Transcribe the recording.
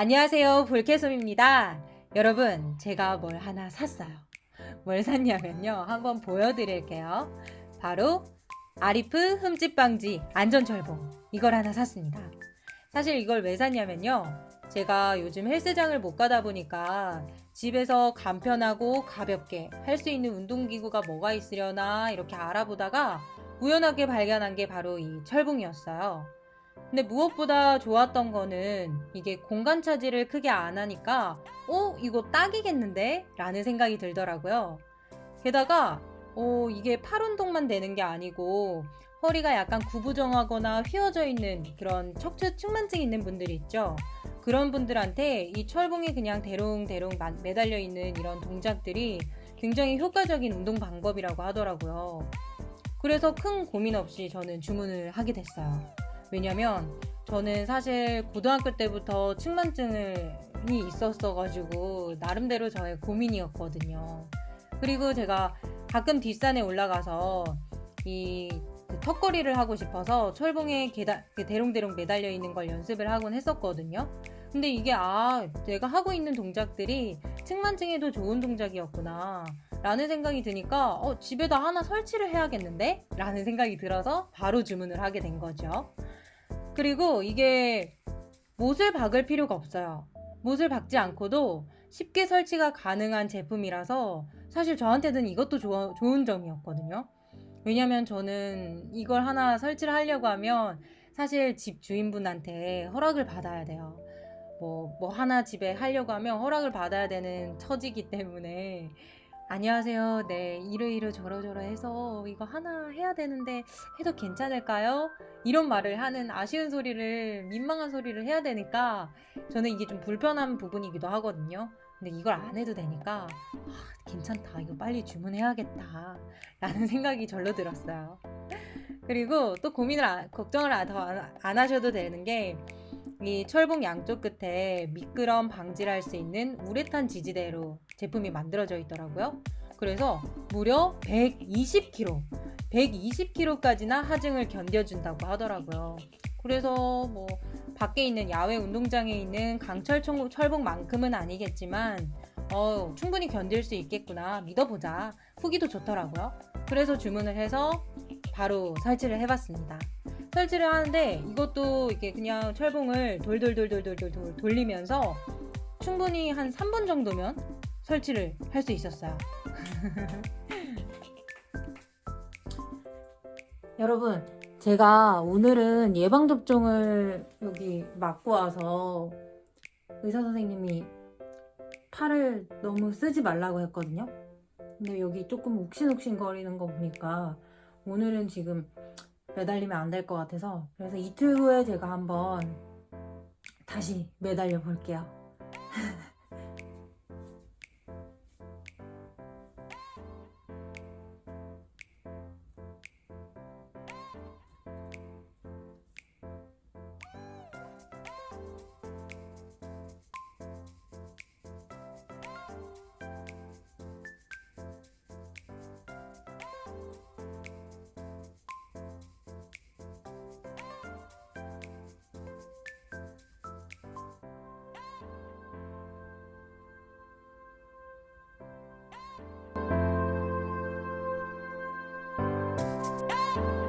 안녕하세요. 볼케솜입니다. 여러분, 제가 뭘 하나 샀어요. 뭘 샀냐면요. 한번 보여드릴게요. 바로 아리프 흠집 방지 안전 철봉. 이걸 하나 샀습니다. 사실 이걸 왜 샀냐면요. 제가 요즘 헬스장을 못 가다 보니까 집에서 간편하고 가볍게 할 수 있는 운동기구가 뭐가 있으려나 이렇게 알아보다가 우연하게 발견한 게 바로 이 철봉이었어요. 근데 무엇보다 좋았던 거는 이게 공간 차지를 크게 안 하니까 어 이거 딱이겠는데? 라는 생각이 들더라고요. 게다가 어 이게 팔 운동만 되는 게 아니고 허리가 약간 구부정하거나 휘어져 있는 그런 척추 측만증 있는 분들이 있죠. 그런 분들한테 이 철봉이 그냥 대롱대롱 마- 매달려 있는 이런 동작들이 굉장히 효과적인 운동 방법이라고 하더라고요. 그래서 큰 고민 없이 저는 주문을 하게 됐어요. 왜냐면 저는 사실 고등학교 때부터 측만증이 있었어가지고 나름대로 저의 고민이었거든요. 그리고 제가 가끔 뒷산에 올라가서 이그 턱걸이를 하고 싶어서 철봉에 계단, 그 대롱대롱 매달려 있는 걸 연습을 하곤 했었거든요. 근데 이게 아 내가 하고 있는 동작들이 측만증에도 좋은 동작이었구나 라는 생각이 드니까 어, 집에다 하나 설치를 해야겠는데? 라는 생각이 들어서 바로 주문을 하게 된 거죠. 그리고 이게 못을 박을 필요가 없어요. 못을 박지 않고도 쉽게 설치가 가능한 제품이라서 사실 저한테는 이것도 좋아- 좋은 점이었거든요. 왜냐면 저는 이걸 하나 설치를 하려고 하면 사실 집 주인분한테 허락을 받아야 돼요. 뭐, 뭐 하나 집에 하려고 하면 허락을 받아야 되는 처지기 때문에 안녕하세요. 네, 이러이러 저러저러 해서 이거 하나 해야 되는데 해도 괜찮을까요? 이런 말을 하는 아쉬운 소리를, 민망한 소리를 해야 되니까 저는 이게 좀 불편한 부분이기도 하거든요. 근데 이걸 안 해도 되니까 아, 괜찮다. 이거 빨리 주문해야겠다. 라는 생각이 절로 들었어요. 그리고 또 고민을, 안- 걱정을 안- 더 안, 안 하셔도 되는 게 이 철봉 양쪽 끝에 미끄럼 방지를 할 수 있는 우레탄 지지대로 제품이 만들어져 있더라고요. 그래서 무려 120kg, 120kg까지나 하중을 견뎌준다고 하더라고요. 그래서 뭐 밖에 있는 야외 운동장에 있는 강철 총- 철봉만큼은 아니겠지만 어, 충분히 견딜 수 있겠구나 믿어보자 후기도 좋더라고요. 그래서 주문을 해서 바로 설치를 해봤습니다. 설치를 하는데 이것도 이게 그냥 철봉을 돌돌돌돌돌돌 돌리면서 충분히 한 3분 정도면 설치를 할 수 있었어요. 여러분, 제가 오늘은 예방접종을 여기 맞고 와서 의사 선생님이 팔을 너무 쓰지 말라고 했거든요. 근데 여기 조금 욱신욱신 거리는 거 보니까 오늘은 지금 매달리면 안 될 것 같아서 그래서 이틀 후에 제가 한번 다시 매달려 볼게요. Hey!